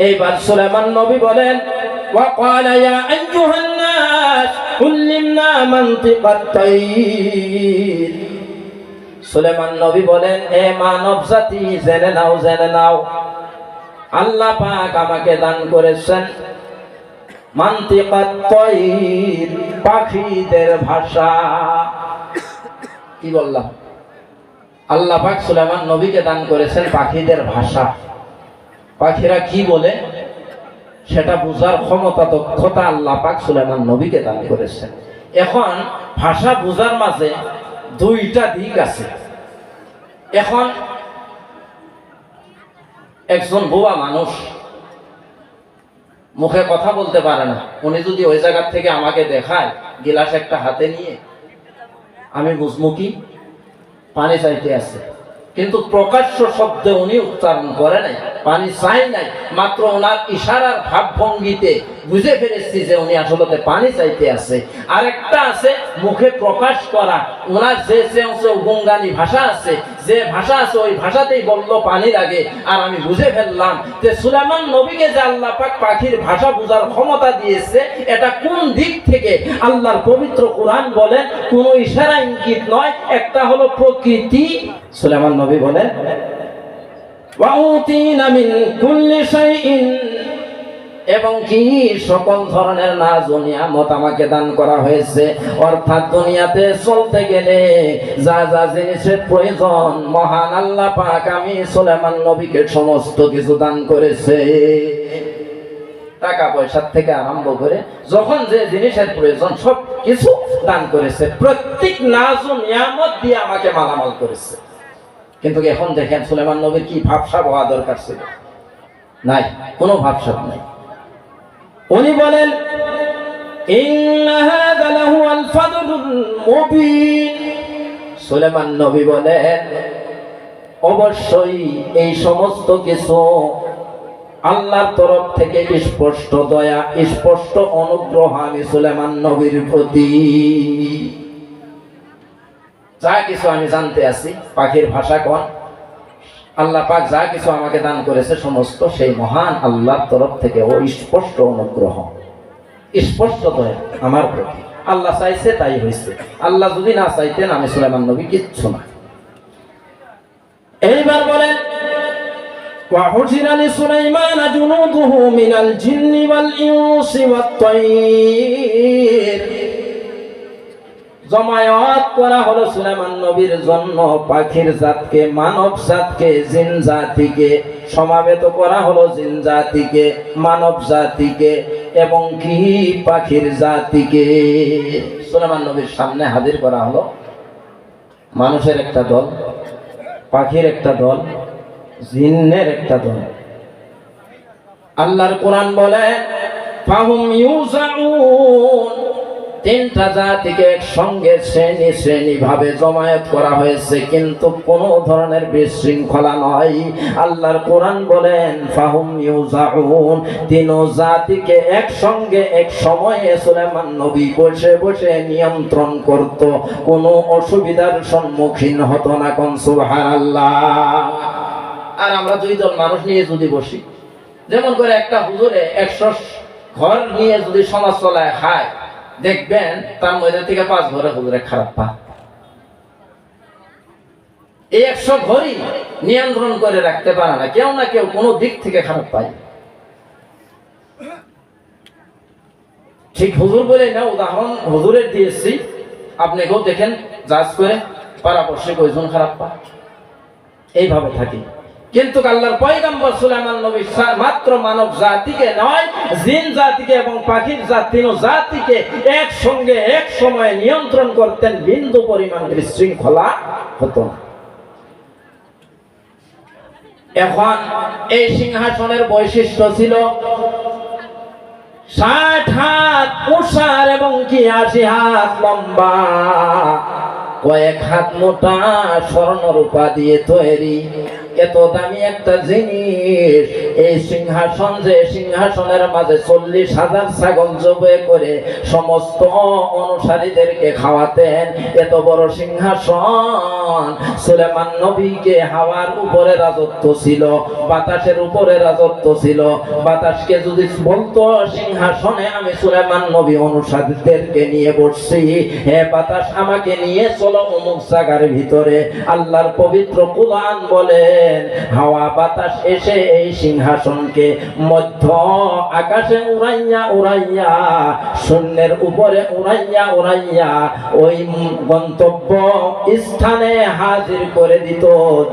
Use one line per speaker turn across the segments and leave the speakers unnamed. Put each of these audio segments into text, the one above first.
এইবার সুলেমান নবী বলেন وقال يا أيها الناس علمنا منطق الطير সুলেমান নবী বলেন এ মানব জাতি জেনে নাও জেনে নাও আল্লাহ পাক আমাকে দান করেছেন মান্তিকাত তৈর পাখিদের ভাষা কি বললাম আল্লাহ পাক সুলেমান নবীকে দান করেছেন পাখিদের ভাষা পাখিরা কি বলে? সেটা বুঝার ক্ষমতা, দক্ষতা আল্লাহ পাক সুলেমান নবীকে দান করেছেন। এখন ভাষা বুঝার মাঝে দুইটা দিক আছে। এখন একজন বুয়া মানুষ মুখে কথা বলতে পারে না। উনি যদি ওই জায়গার থেকে আমাকে দেখায়, গিলাস একটা হাতে নিয়ে, আমি বুঝব কি? পানি চাইতে আছে। কিন্তু প্রকাশ্য শব্দে উনি উচ্চারণ করে নাই। পানি চাই নাই। মাত্র ওনার ইশারার ভাবভঙ্গিতে বুঝে ফেলেছি যে উনি আসলে পানি চাইতে আছে। আরেকটা আছে, মুখে প্রকাশ করা। ওনার যে গঙ্গানি ভাষা আছে, যে ভাষা আছে, ওই ভাষাতেই বলল পানি লাগে। আর আমি বুঝে ফেললাম যে সুলেমান নবীকে যে আল্লাহ পাক পাখির ভাষা বোঝার ক্ষমতা দিয়েছে, এটা কোন দিক থেকে? আল্লাহর পবিত্র কোরআন বলেন কোন ইশারা ইঙ্গিত নয়। একটা হলো প্রকৃতি। সুলেমান নবী বলেন এবং কি? সকল ধরনের নাজ ও নিয়ামত আমাকে দান করা হয়েছে। অর্থাৎ দুনিয়াতে চলতে গেলে যা যা জিনিসের প্রয়োজন, মহান আল্লাহ পাক আমি সুলেমান নবীকে সমস্ত কিছু দান করেছে। টাকা পয়সার থেকে আরম্ভ করে যখন যে জিনিসের প্রয়োজন সব কিছু দান করেছে। প্রত্যেক নাজ নিয়ামত দিয়ে আমাকে মালামাল করেছে। কিন্তু এখন দেখেন সুলেমান নবীর কি ভাবসাব হওয়া দরকার ছিল? নাই, কোনো ভাবসাব নাই। উনি বলেন সুলেমান নবী বলেন, অবশ্যই এই সমস্ত কিছু আল্লাহর তরফ থেকে স্পষ্ট দয়া, স্পষ্ট অনুগ্রহ আমি সুলেমান নবীর প্রতি। যা কিছু আমি জানতে আছি পাখির ভাষা কোন আল্লাহ পাক যা কিছু আমাকে দান করেছে সমস্ত সেই মহান আল্লাহর তরফ থেকে ও স্পষ্ট অনুগ্রহ স্পষ্ট দয়া আমার প্রতি আল্লাহ চাইছে তাই হয়েছে আল্লাহ যদি না চাইতেন আমি সুলেমান নবী কিচ্ছু না এইবার বলেন وحشر لسليمان جنوده من الجن والإنس والطير জমায়েত করা হলো সুলেমান নবীর জন্য, পাখির জাতকে, মানব জাতকে, জিন জাতিকে, সমাবেত করা হলো জিন জাতিকে, মানব জাতিকে, এবং কি পাখির জাতিকে? সুলেমান নবীর সামনে হাজির করা হলো। মানুষের একটা দল, পাখির একটা দল জিন্নের একটা দল। আল্লাহর কোরআন বলে, ফাহুম ইউজাউন তিনটা জাতিকে একসঙ্গে শ্রেণি শ্রেণি ভাবে জমায়েত করা হয়েছে, কিন্তু কোনো ধরনের বিশৃঙ্খলা নয়। আল্লাহর কোরআন বলেন, ফাহুম ইউজাউন তিন জাতিকে একসঙ্গে এক সময়ে সুলেমান নবী বসে বসে নিয়ন্ত্রণ করত। কোনো অসুবিধার সম্মুখীন হতো না কোন, সুবহানাল্লাহ। আর আমরা দুই দল মানুষ নিয়ে যদি বসি, যেমন করে একটা হুজুরে একশো ঘর নিয়ে যদি সমাজ চলায়, খায় দেখবেন, তার মধ্যে থেকে পাঁচ ঘরে হুজুরে খারাপ পা। এই একশো ঘরই নিয়ন্ত্রণ করে রাখতে পারে না, কেউ না কেউ কোনো দিক থেকে খারাপ পায়। ঠিক হুজুর বলে না, উদাহরণ হুজুরের দিয়েছি। আপনি কেউ দেখেন, জাজ করে পারাপর্শে কয়জন খারাপ পা। এইভাবে থাকি। কিন্তু আল্লাহর পয়গম্বর সুলাইমান নবী মাত্র মানব জাতিকে নয়, জিন জাতিকে এবং পাখির জাত তিন জাতিকে একসঙ্গে এক সময়ে নিয়ন্ত্রণ করতেন, বিন্দু পরিমাণ বিশৃঙ্খলা হতো এখন এই সিংহাসনের বৈশিষ্ট্য ছিল ষাট হাত উষার এবং কি আশি হাত লম্বা। কয়েক হাত মোটা স্বর্ণ রূপা দিয়ে তৈরি। এত দামি একটা জিনিস। এই সিংহাসন যে সিংহাসনের মাঝে চল্লিশ হাজার ছাগল জবে করে সমস্ত অনুসারীদেরকে খাওয়াতেন, এত বড় সিংহাসন। সুলেমান নবীকে হাওয়ার উপরে রাজত্ব ছিল, বাতাসের উপরে রাজত্ব ছিল। বাতাসকে যদি বলতো, সিংহাসনে আমি সুলেমান নবী অনুসারীদেরকে নিয়ে বসছি, হে বাতাস আমাকে নিয়ে চলো অমুক জায়গার ভিতরে। আল্লাহর পবিত্র কুরআন বলেন হাওয়া বাতাস এসে এই সিংহাসনকে মধ্য আকাশে উড়াইয়া উড়াইয়া, শূন্যের উপরে উড়াইয়া উড়াইয়া ওই গন্তব্য স্থানে হাজির করে দিত।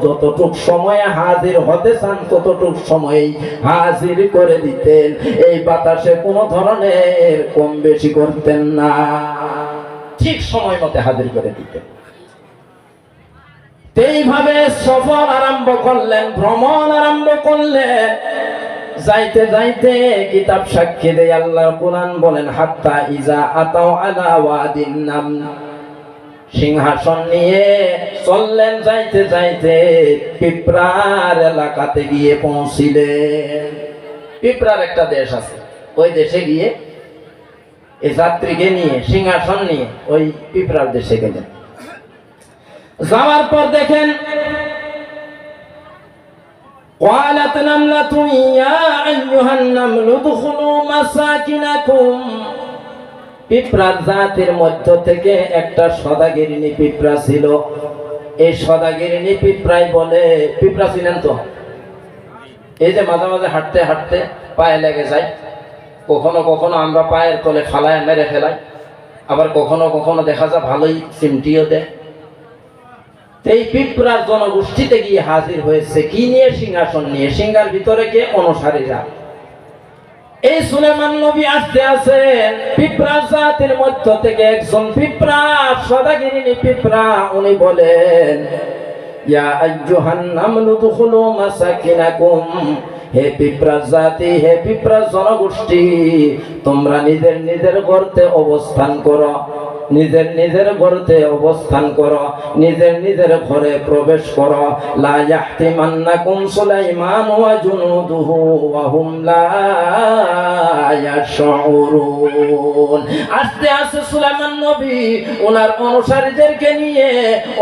যতটুক সময়ে হাজির হতে চান, ততটুক সময়ে হাজির করে দিতেন। এই বাতাসে কোনো ধরনের কম বেশি করতেন না। ঠিক সময় মতে হাজির করে দিতেন। এইভাবে সফর আরম্ভ করলেন, ভ্রমণ আরম্ভ করলেন। যাইতে যাইতে কিতাব সাক্ষী দেয় আল্লাহ কোরআন বলেন, হাত্তা ইজা আতাও আলা ওয়াদিন নাম। সিংহাসন নিয়ে চললেন, যাইতে যাইতে পিঁপড়ার এলাকাতে গিয়ে পৌঁছিলেন। পিঁপড়ার একটা দেশ আছে, ওই দেশে গিয়ে এই যাত্রীকে নিয়ে, সিংহাসন নিয়ে ওই পিঁপড়ার দেশে গেলেন। যাওয়ার পর দেখেন قالت نملة يا أيها النمل ادخلوا مساكنكم পিঁপড়ার জাতের মধ্য থেকে একটা সদাগিরিনী পিঁপড়া ছিল এই সদাগিরিনী পিঁপড়াই বলে পিঁপড়া ছিলেন তো এই যে মাঝে মাঝে হাঁটতে হাঁটতে পায়ে লেগে যায় কখনো কখনো আমরা পায়ের তলে ফালায় মেরে ফেলাই আবার কখনো কখনো দেখা যায় ভালোই চিমটিও দেয় এই পিঁপড়ার জনগোষ্ঠীতে গিয়ে হাজির হয়েছে। কি নিয়ে সিংহাসন নিয়ে? সিংহার ভিতরে কে? অনুসারীরা। এই সুলেমান নবী আসতে আছেন পিঁপড়া জাতির মধ্য থেকে একজন পিঁপড়া, সদাগিরিনী পিঁপড়া, উনি বলেন, ইয়া আইয়ুহান নামলু দুখুলু মাসাকিনাকুম। হে পিঁপড়া জাতি, হে পিঁপড়া জনগোষ্ঠী, তোমরা নিজের নিজের গর্তে অবস্থান করো। নিজের নিজের গর্তে অবস্থান করো, নিজের নিজের ঘরে প্রবেশ করো। লা ইয়াহতিমান্নাকুম সুলাইমান ওয়া জুনুদুহু ওয়া হুম লা ইয়াশউরুন। আস্তে আস্তে সুলাইমান নবী ওনার অনুসারীদেরকে নিয়ে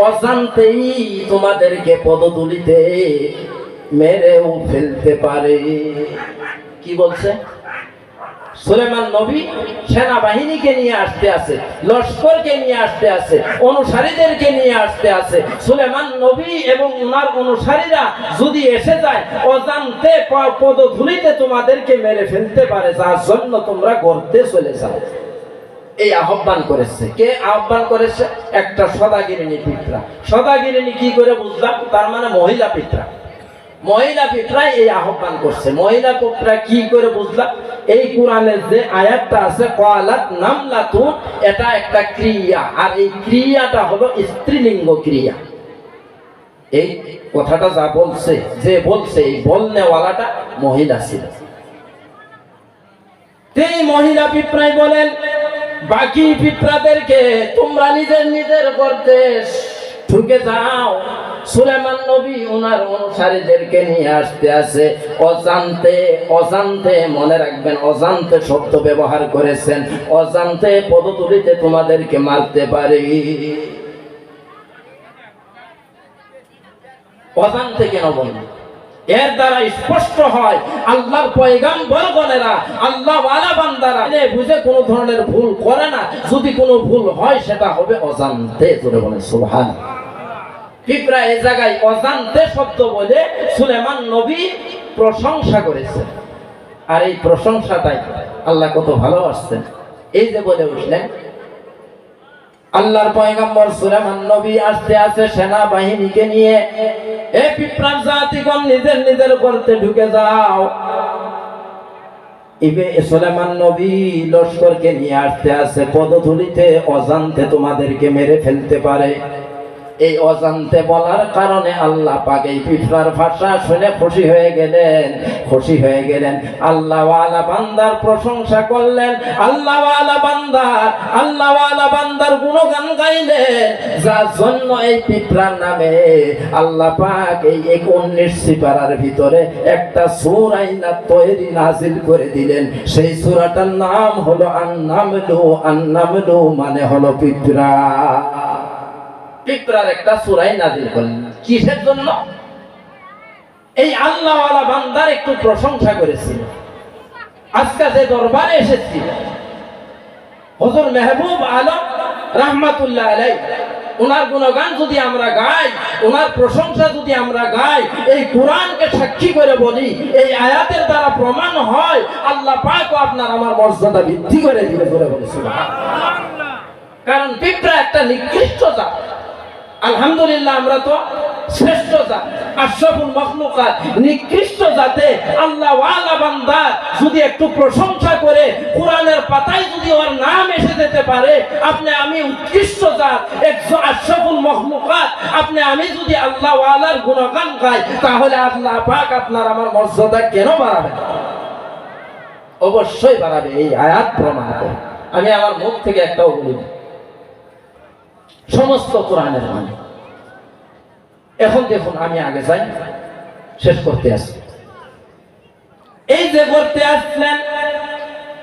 অজান্তেই তোমাদেরকে পদতুলিতে মেরেও ফেলতে পারে। কি বলছে? সুলেমান নবী সেনাবাহিনীকে নিয়ে আসতে আছে, লস্করকে নিয়ে আসতে আছে, অনুসারীদেরকে নিয়ে আসতে আছে। সুলেমান নবী এবং ওনার অনুসারীরা যদি এসে যায়, অজান্তে পদধূলিতে তোমাদেরকে মেরে ফেলতে পারে, যার জন্য তোমরা গর্তে চলে যাও। এই আহ্বান করেছে। কে আহ্বান করেছে? একটা সদাগিরিনী পিঁপড়া। সদাগিরিনী কি করে বুঝলাম? তার মানে মহিলা পিঁপড়া। মহিলা পিঁপড়াই এই আহ্বান করছে। মহিলা পিঁপড়া কি করে বুঝলাম? এই কোরআনের যে আয়াতটা আছে কয়ালাত নামলাতুন এটা একটা ক্রিয়া। আর এই ক্রিয়াটা হলো স্ত্রীলিঙ্গ ক্রিয়া। এই কথাটা যা বলছে, যে বলছে, এই বলনেওয়ালাটা মহিলা ছিল। তিনি মহিলা পিঁপড়াই বলেন, বাকি পিঁপড়াদেরকে তোমরা নিজের নিজের করতে ঢুকে যাও। সুলেমান নবী ওনার অনুসারীদেরকে নিয়ে আসতে আছে অজান্তে অজান্তে মনে রাখবেন, অজান্তে শব্দ ব্যবহার করেছেন। অজান্তে পদতুলিতে তোমাদেরকে মারতে পারি। অজান্তে কেন এর দ্বারা স্পষ্ট হয় বুঝে কোনো ধরনের ভুল করে না। যদি কোনো ভুল হয়, সেটা হবে অজান্তে। জোরে বলে সুবহান পিঁপড়া এই জায়গায় অজান্তে শব্দ বলে সুলেমান নবী প্রশংসা করেছে আর এই প্রশংসাটাই আল্লাহ কত ভালোবাসছেন। এই যে বলে উঠলেন, আল্লাহর পয়গম্বর সুলেমান নবী আসতে আসে সেনা বাহিনীকে নিয়ে, এ পিঁপড়ার জাতিগণ, নিজের নিজের করতে ঢুকে যাও। ইবে সুলেমান নবী লস্করকে নিয়ে আসতে আসে পদধূলিতে অজান্তে তোমাদেরকে মেরে ফেলতে পারে। এই অজান্তে বলার কারণে আল্লাহ পাক এই পিঁপড়ার ভাষা শুনে খুশি হয়ে গেলেন, খুশি হয়ে গেলেন। আল্লাহওয়ালা বান্দার প্রশংসা করলেন, আল্লাহওয়ালা বান্দার আল্লাহওয়ালা বান্দার গুণগান গাইলেন। যার জন্য এই পিঁপড়ার নামে আল্লাহ পাক এই এক উনিশ সিপারার ভিতরে একটা সুর আইনা তৈরি নাজিল করে দিলেন। সেই সুরাটার নাম হলো আন্নামলু আন্নামলু মানে হলো পিঁপড়া। পিঁপড়ার একটা সুরাই নাজিল করলেন। কিসের জন্য? এই আল্লাহওয়ালা বান্দার একটু প্রশংসা করেছিল। আজকে যে দরবারে এসেছিল। হজর মেহবুব আলম রাহমাতুল্লাহ আলাই ওনার গুণগান যদি আমরা গাই ওনার প্রশংসা যদি আমরা গাই, এই কোরআনকে সাক্ষী করে বলি, এই আয়াতের দ্বারা প্রমাণ হয়, আল্লাহ পাক আপনার আমার মর্যাদা বৃদ্ধি করে দিবে বলে বলেছিল কারণ পিঁপড়া একটা নিকৃষ্ট জাত। আলহামদুলিল্লাহ, আমরা তো শ্রেষ্ঠ জাত, আশরাফুল মখলুকাত, নিকৃষ্ট জাতে, আল্লাহ ওয়ালা বান্দা, যদি একটু প্রশংসা করে, কোরআনের পাতায় যদি ওর নাম এসে যেতে পারে, আপনি আমি উৎকৃষ্ট জাত, একশো আশরাফুল মখলুকাত, আপনি আমি যদি আল্লাহ ওয়ালার গুণগান গাই, তাহলে আল্লাহ পাক আপনার আমার মর্যাদা কেন বাড়াবে? অবশ্যই বাড়াবে, এই আয়াত প্রমাণ আমি আমার মুখ থেকে একটাও বলি সমস্ত কোরআনের মানে এখন দেখুন, আমি আগে যাই, শেষ করতে আসি। এই যে করতে আসলেন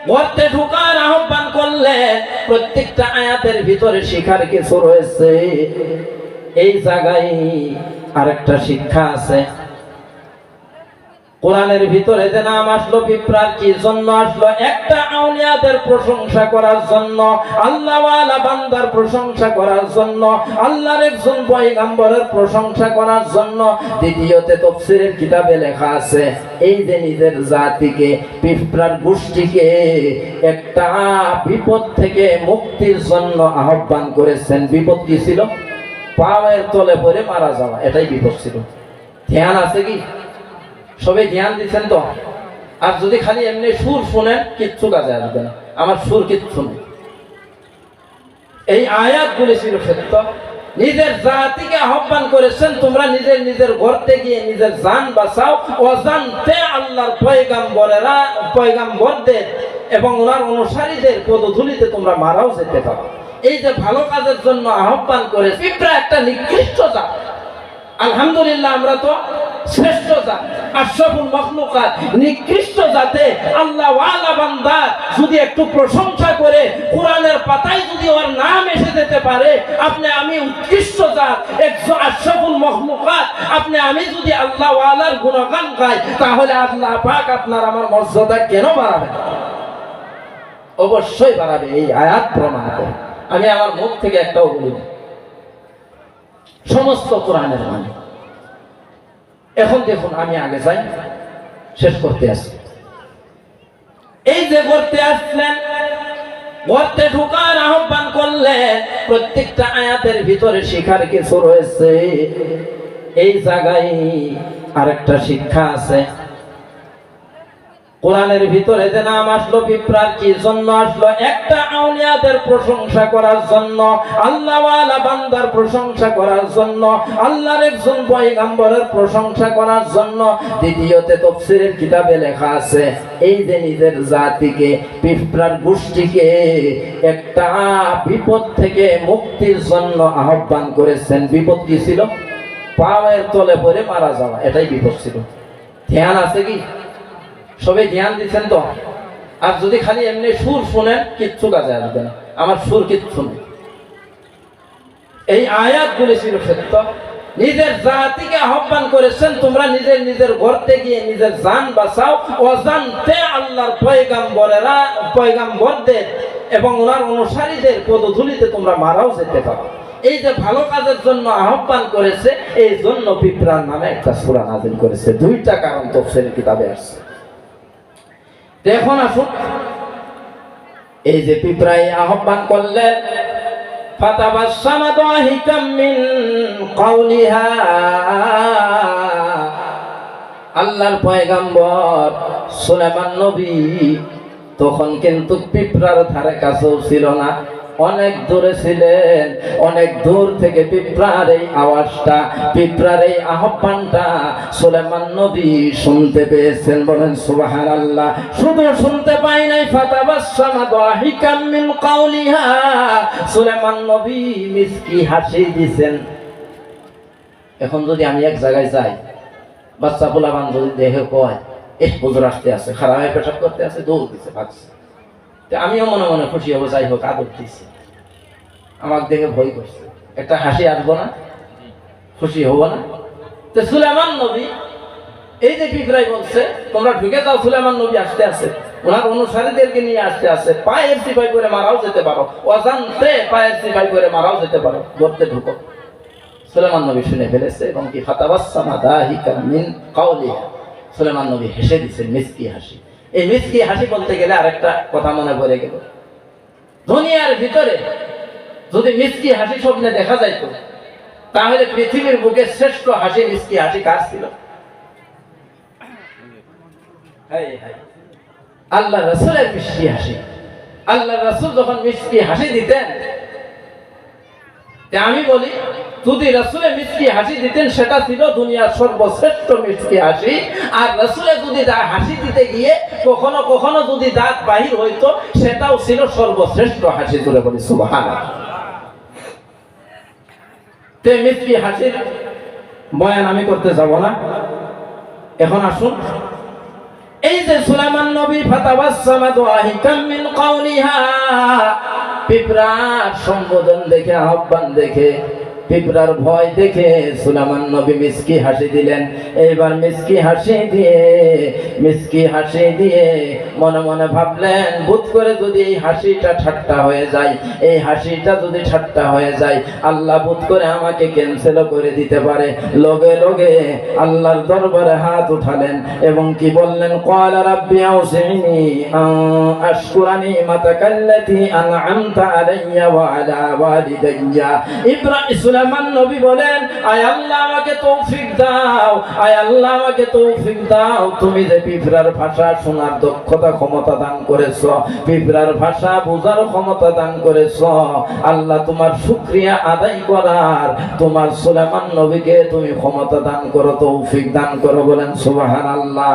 গর্তে ঢুকার আহ্বান করলে প্রত্যেকটা আয়াতের ভিতরে শিখার কিছু রয়েছে। এই জায়গায় আরেকটা শিক্ষা আছে। কোরআনের ভিতরে যে নাম আসলো, পিঁপড়ার কি জন্য আসলো? একটা আউলিয়াদের প্রশংসা করার জন্য, আল্লাহওয়ালা বান্দার প্রশংসা করার জন্য, আল্লাহর একজন পয়গাম্বরের প্রশংসা করার জন্য। দ্বিতীয়তে তফসিরের কিতাবে লেখা আছে, এই যে নিজের জাতিকে, পিঁপড়ার গোষ্ঠীকে একটা বিপদ থেকে মুক্তির জন্য আহ্বান করেছেন। বিপদ কি ছিল? পাওয়ের তলে পড়ে মারা যাওয়া, এটাই বিপদ ছিল। ধ্যান আছে কি? সবাই জ্ঞান দিচ্ছেন তো? আর যদি খালি এমনি সুর শুনেন, কিচ্ছু কাজে আসবে না। আমার সুর কিচ্ছু নেই। এই আয়াত ছিল সত্য। নিজের জাতিকে আহ্বান করেছেন, তোমরা নিজের নিজের ঘরতে গিয়ে নিজের জান বাঁচাও। অজান্তে আল্লাহর পয়গাম্বরেরা, পয়গাম্বরদের এবং ওনার অনুসারীদের পদধূলিতে তোমরা মারাও যেতে পারো। এই যে ভালো কাজের জন্য আহ্বান করে পিঁপড়া একটা নিকৃষ্ট জাত। আলহামদুলিল্লাহ, আমরা তো শ্রেষ্ঠ জাত। আশরাফুল মখলুকাত, নিকৃষ্ট আল্লাহ ওয়ালা বান্দা যদি একটু প্রশংসা করে, কোরআনের পাতায় যদি ওর নাম এসে যেতে পারে, আপনি আমি উৎকৃষ্ট একশো আশরাফুল মখলুকাত, আপনি আমি যদি আল্লাহ ওয়ালার গুণগান গাই, তাহলে আল্লাহ পাক আপনার আমার মর্যাদা কেন বাড়াবে? অবশ্যই বাড়াবে, এই আয়াত প্রমাণ আমি আমার মুখ থেকে একটাও বলি সমস্ত কোরআনের মানে। এখন দেখুন, আমি আগে যাই, শেষ করতে আসি। এই যে করতে আসলেন গর্তে ঢুকার আহ্বান করলে প্রত্যেকটা আয়াতের ভিতরে শিখার কিছু রয়েছে। এই জায়গায় আরেকটা শিক্ষা আছে। কোরআনের ভিতরে যে নাম আসলো, পিঁপড়ার কি জন্য আসলো, একটা আউলিয়াদের প্রশংসা করার জন্য, আল্লাহওয়ালা বান্দার প্রশংসা করার জন্য, আল্লাহর একজন পয়গাম্বরের প্রশংসা করার জন্য, দ্বিতীয়তে তফসিরের কিতাবে লেখা আছে, এই যে নিজের জাতিকে, পিঁপড়ার গোষ্ঠীকে একটা বিপদ থেকে মুক্তির জন্য আহ্বান করেছেন। বিপদ কি ছিল? পাওয়ের তলে পড়ে মারা যাওয়া, এটাই বিপদ ছিল। ধ্যান আছে কি? সবাই ধ্যান দিচ্ছেন তো? আর যদি খালি এমনি সুর শুনেন, কিচ্ছু কাজে আসবে না। আমার সুর কিচ্ছু নেই। এই আয়াত ছিল সত্য। নিজের জাতিকে আহ্বান করেছেন, তোমরা নিজের নিজের ঘরতে গিয়ে নিজের জান বাঁচাও। অজান্তে আল্লাহর পয়গাম্বরেরা, পয়গাম্বরদের এবং ওনার অনুসারীদের পদধূলিতে তোমরা মারাও যেতে পারো। এই যে ভালো কাজের জন্য আহ্বান করেছে, এই জন্য পিঁপড়ার নামে একটা সুরা নাজিল করেছে। দুইটা কারণ তফসিল কিতাবে আসছে। এখন আসুন এই যে পিঁপড়াই আহ্বান করলেন আল্লাহর পয়গাম্বর সুলেমান নবী, তখন কিন্তু পিঁপড়ার ধারে কাছেও ছিল না। অনেক দূরে ছিলেন, অনেক দূর থেকে পিঁপড়ার এই আওয়াজটা, পিঁপড়ার এই আহ্বানটা সুলেমান নবী শুনতে পেয়েছেন। বলেন সুবাহান আল্লাহ শুধু শুনতে পাই নাই, ফাতাবাসসামা দাহিকাম মিন কাউলিহা। সুলেমান নবী মিসকি হাসি দিছেন। এখন যদি আমি এক জায়গায় যাই, বাচ্চা পোলাবান যদি দেখে কয় এ হুজুর আসতে আছে, খারাপ পেশাব করতে আছে, দৌড় দিছে, ভাগছে। তো আমিও মনে মনে খুশি হব, যাই হোক, আদর দিচ্ছে আমাকে দেখে ভয় করছে। একটা হাসি আসব না, খুশি হব না। তো সুলেমান নবী, এই যে পিঁপড়াই বলছে, তোমরা ঢুকে যাও, সুলেমান নবী আসতে আছে ওনার অনুসারীদেরকে নিয়ে আসতে আছে পায়ের সিপাই করে মারাও যেতে পারো। অজান্তে পায়ের সিপাই করে মারাও যেতে পারো। ধরতে ঢুকো। সুলেমান নবী শুনে ফেলেছে, এবং কি ফাতাবাসসামা দাহিকা মিন কাউলিহা। সুলেমান নবী হেসে দিছে, মিসকি হাসি। এই মিসকি হাসি বলতে গেলে আরেকটা কথা মনে পড়ে গেল। দুনিয়ার ভিতরে যদি মিসকি হাসি স্বপ্নে দেখা যাইত, তাহলে পৃথিবীর বুকে শ্রেষ্ঠ হাসি মিসকি হাসি কার ছিল। আল্লাহ রসুলের মিষ্টি হাসি। আল্লাহ রসুল যখন মিষ্টি হাসি দিতেন আমি বলি, যদি রসুলে মিষ্টি হাসি দিতেন, সেটা ছিল দুনিয়ার সর্বশ্রেষ্ঠ মিষ্টি হাসি। আর রসুলে যদি হাসি দিতে গিয়ে কখনো কখনো যদি দাঁত বাহির হইতো, সেটাও ছিল সর্বশ্রেষ্ঠ হাসি তুলে বলি তে মিষ্টি হাসির বয়ান আমি করতে যাব না। এখন আসুন। এই যে সুলাইমান নবী ফাতাবাসসামা দুআহিকাম মিন কাউলিহা পিঁপড়ার সম্বোধন দেখে আহ্বান দেখে পিঁপড়ার ভয় দেখে সুলামান নবী মিসকি হাসি দিলেন। এইবার মিসকি হাসি দিয়ে, মিসকি হাসি দিয়ে মনে মনে ভাবলেন ভূত করে যদি এই হাসিটা ঠাট্টা হয়ে যায়, এই হাসিটা যদি ঠাট্টা হয়ে যায়, আল্লাহ ভূত করে আমাকে ক্যান্সেলও করে দিতে পারে। লগে লগে আল্লাহর দরবারে হাত উঠালেন এবং কি বললেন কয়লা রাব্বি আউসিনি আশকুরানি মাতাকাল্লাতি আনআমতা আলাইয়া ওয়া আলা ওয়ালিদাইয়া। ইব্রাহিম সুলাইমান নবী বলেন, আয় আল্লাহ, আমাকে তৌফিক দাও। আয় আল্লাহ, আমাকে তৌফিক দাও। তুমি যে পিঁপড়ার ভাষা শোনার দক্ষতা, ক্ষমতা দান করেছ, পিঁপড়ার ভাষা বোঝার ক্ষমতা দান করেছ, আল্লাহ তোমার শুকরিয়া আদায় করার, তোমার সুলাইমান নবীকে তুমি ক্ষমতা দান করো, তৌফিক দান করো বলেন সুবাহান আল্লাহ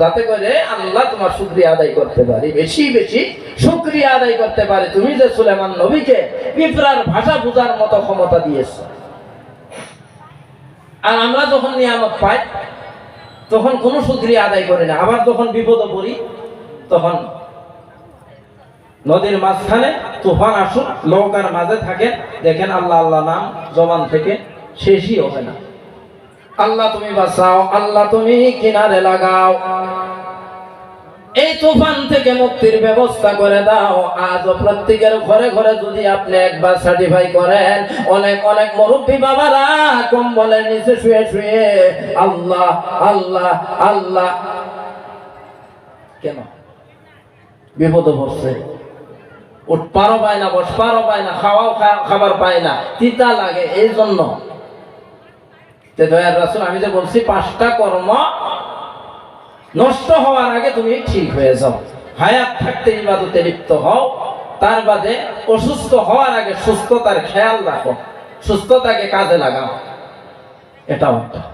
যাতে করে আল্লাহ তোমার শুকরিয়া আদায় করতে পারি, বেশি বেশি শুকরিয়া আদায় করতে পারে। তুমি যে সুলেমান নবীকে পিঁপড়ার ভাষা বোঝার মতো ক্ষমতা দিয়েছ। আর আমরা যখন নিয়ামত পাই, তখন কোনো শুকরিয়া আদায় করি না। আবার যখন বিপদে পড়ি, তখন নদীর মাঝখানে তুফান আসুক, নৌকার মাঝে থাকেন, দেখেন আল্লাহ আল্লাহ নাম জবান থেকে শেষই হবে না। আল্লাহ তুমি বাঁচাও, আল্লাহ তুমি কিনারে লাগাও। এই তুফান থেকে মুক্তির ব্যবস্থা করে দাও। আজ প্রত্যেকের ঘরে ঘরে যদি আপনি একবার সার্টিফাই করেন, অনেক অনেক মুরব্বী বাবারা কম্বলের নিচে শুয়ে শুয়ে আল্লাহ আল্লাহ আল্লাহ। কেন? বিপদ পড়ছে। উঠপারও পায় না বসপারও পায় না, খাওয়াও খাবার পায় না, তিতা লাগে এই জন্য আমি যে বলছি, পাঁচটা কর্ম নষ্ট হওয়ার আগে তুমি ঠিক হয়ে যাও। হায়াত থাকতে ইবাদতে লিপ্ত হও। তার বাদে অসুস্থ হওয়ার আগে সুস্থতার খেয়াল রাখো। সুস্থতাকে কাজে লাগাও। এটাও একটা।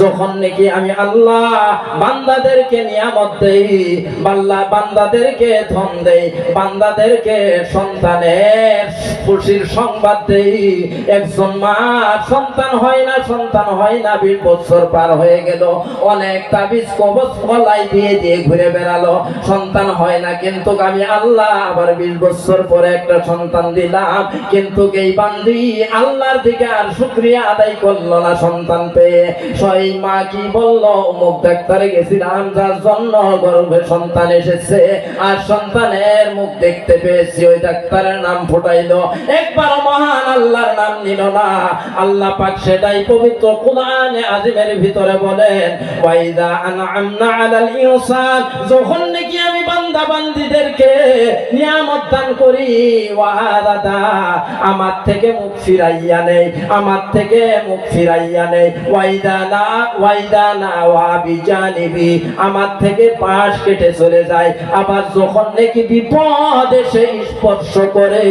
যখন নাকি আমি আল্লাহ বান্দাদেরকে নিয়ামত দেই, বাল্লা বান্দাদেরকে ধন দেই, বান্দাদেরকে সন্তানের খুশির সংবাদ দেই, একজন মা সন্তান হয় না, সন্তান হয় না, বিশ বছর পার হয়ে গেল। অনেক তাবিজ কবচ গলাই দিয়ে দিয়ে ঘুরে বেড়ালো। সন্তান হয় না, কিন্তু আমি আল্লাহ আবার বিশ বছর পরে একটা সন্তান দিলাম। কিন্তু এই বান্দি আল্লাহর দিকে আর শুক্রিয়া আদায় করল না সন্তান পেয়ে সেই মা কি বলল? মুখ ডাক্তারে গেছিলাম, যার জন্য গর্ভে সন্তান এসেছে। আর সন্তানের মুখ দেখতে পেয়েছি, ওই ডাক্তারের নাম ফুটাইলো। একবার মহান আল্লাহর নাম নিল না। আল্লাহ পাক সেটাই পবিত্র কোরআনে আজিমের ভিতরে বলেন যখন নাকি আমি বান্দা বান্দা বান্দিদেরকে নিয়ামত দান করি। ওয়াদাদা আমার থেকে মুখ ফিরাইয়া নেই, আমার থেকে মুখ ফিরাইয়া নেই। ওয়াইদানা ওয়াইদানা ওয়াবি জানিবি, আমার থেকে পাশ কেটে চলে যায়। আবার যখন নাকি বিপদ এসে স্পর্শ করে,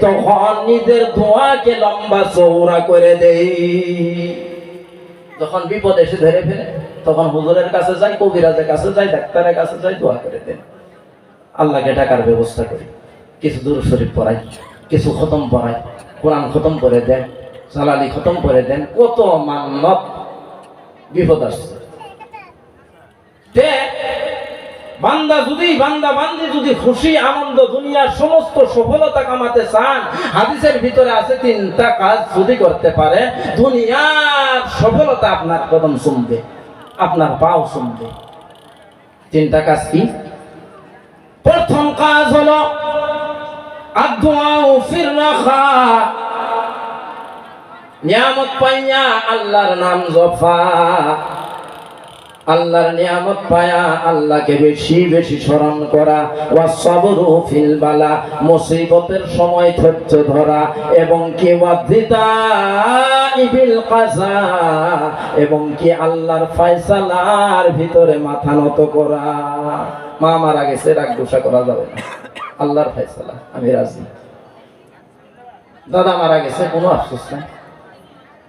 তখন নিজের ধোঁয়াকে লম্বা চৌড়া করে দেই। যখন বিপদ এসে ধরে ফেলে, তখন হুজুরের কাছে যাই, কবিরাজের কাছে যাই, ডাক্তারের কাছে যাই, দোয়া করে দেন আল্লাহকে টাকার ব্যবস্থা করি। কিছু দূর শরীফ পড়াই, কিছু খতম পড়াই, কোরআন খতম করে দেন সালালি খতম করে দেন, কত মান্নত বিপদ আসছে। বান্দা যদি, বান্দা বান্দি যদি খুশি, আনন্দ, দুনিয়ার সমস্ত সফলতা কামাতে চান, হাদিসের ভিতরে আছে তিনটা কাজ যদি করতে পারে, দুনিয়ার সফলতা আপনার কদম শুনবে, আপনার পাও শুনবে। তিনটা কাজ কি? প্রথম কাজ হলো নিয়ামত পাইয়া আল্লাহর নাম জফা আল্লাহর নিয়ামত পায়া আল্লাহকে বেশি বেশি স্মরণ করা। ওয়া ওয়াসবরু ফিল বালা মুসিবতের সময় ধৈর্য ধরা এবং কি ওয়াদিতা ইবিল কাজা এবং কি আল্লাহর ফয়সালার ভিতরে মাথা নত করা। মা মারা গেছে, রাগ দোষা করা যাবে না। আল্লাহর ফয়সালা, আমি রাজি। দাদা মারা গেছে, কোনো আফসোস নাই।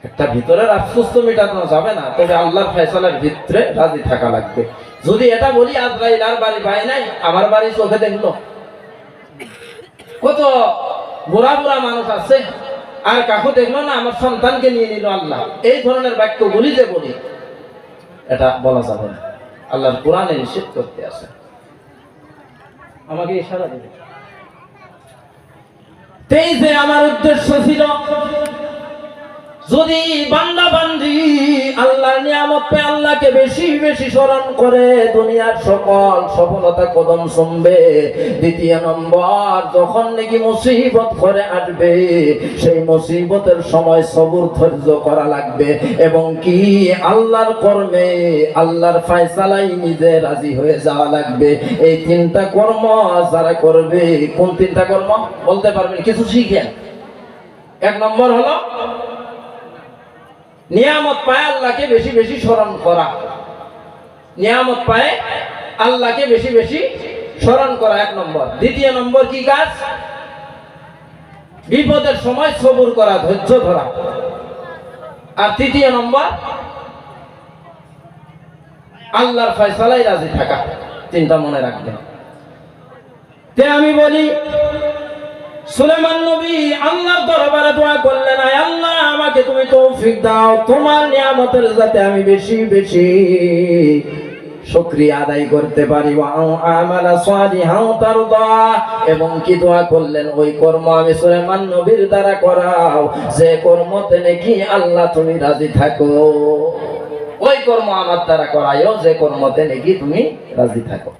একটা ভিতরের আফসোস তো মেটানো যাবে না, তবে আল্লাহর ফয়সালার ভিতরে রাজি থাকা লাগবে। যদি এটা বলি, আজরাইল আর বাড়ি পাই নাই, আমার বাড়ি চোখে দেখল। কত বুড়া বুড়া মানুষ আছে, আর কাকু দেখল না, আমার সন্তানকে নিয়ে নিল আল্লাহ। এই ধরনের বাক্যগুলি যে বলি, এটা বলা যাবে না। আল্লাহর কোরআনে নিষেধ করতে আছে। আমাকে ইশারা দিবে। তেইশে আমার উদ্দেশ্য ছিল যদি বান্দা বান্দি আল্লাহর নিয়ামত পেয়ে আল্লাহকে বেশি বেশি স্মরণ করে, দুনিয়ার সকল সফলতা কদম শুনবে। দ্বিতীয় নম্বর, যখন নাকি মুসিবত করে আসবে, সেই মুসিবতের সময় সবুর ধৈর্য করা লাগবে। এবং কি? আল্লাহর কর্মে, আল্লাহর ফায়সালাই নিজে রাজি হয়ে যাওয়া লাগবে। এই তিনটা কর্ম যারা করবে, কোন তিনটা কর্ম? বলতে পারবেন, কিছু শিখেন। এক নম্বর হলো নিয়ামত পায় আল্লাহকে বেশি বেশি স্মরণ করা। নিয়ামত পায় আল্লাহকে বেশি বেশি স্মরণ করা এক নম্বর। দ্বিতীয় নম্বর কি কাজ? বিপদের সময় সবুর করা, ধৈর্য ধরা। আর তৃতীয় নম্বর, আল্লাহর ফয়সালাই রাজি থাকা। চিন্তা মনে রাখবেন। তে আমি বলি সুলেমান নবী আল্লাহর দরবারে দোয়া করলেন, আয় আল্লাহ, আমাকে তুমি তৌফিক দাও, তোমার নিয়ামতের যাতে আমি বেশি বেশি শুকরিয়া আদায় করতে পারি। আমালা সালিহাও তারদা। এবং কি দোয়া করলেন, ওই কর্ম আমি সুলেমান নবীর দ্বারা করাও, যে কর্মতে নাকি আল্লাহ তুমি রাজি থাকো। ওই কর্ম আমার দ্বারা করাইও, যে কর্মতে নাকি তুমি রাজি থাকো।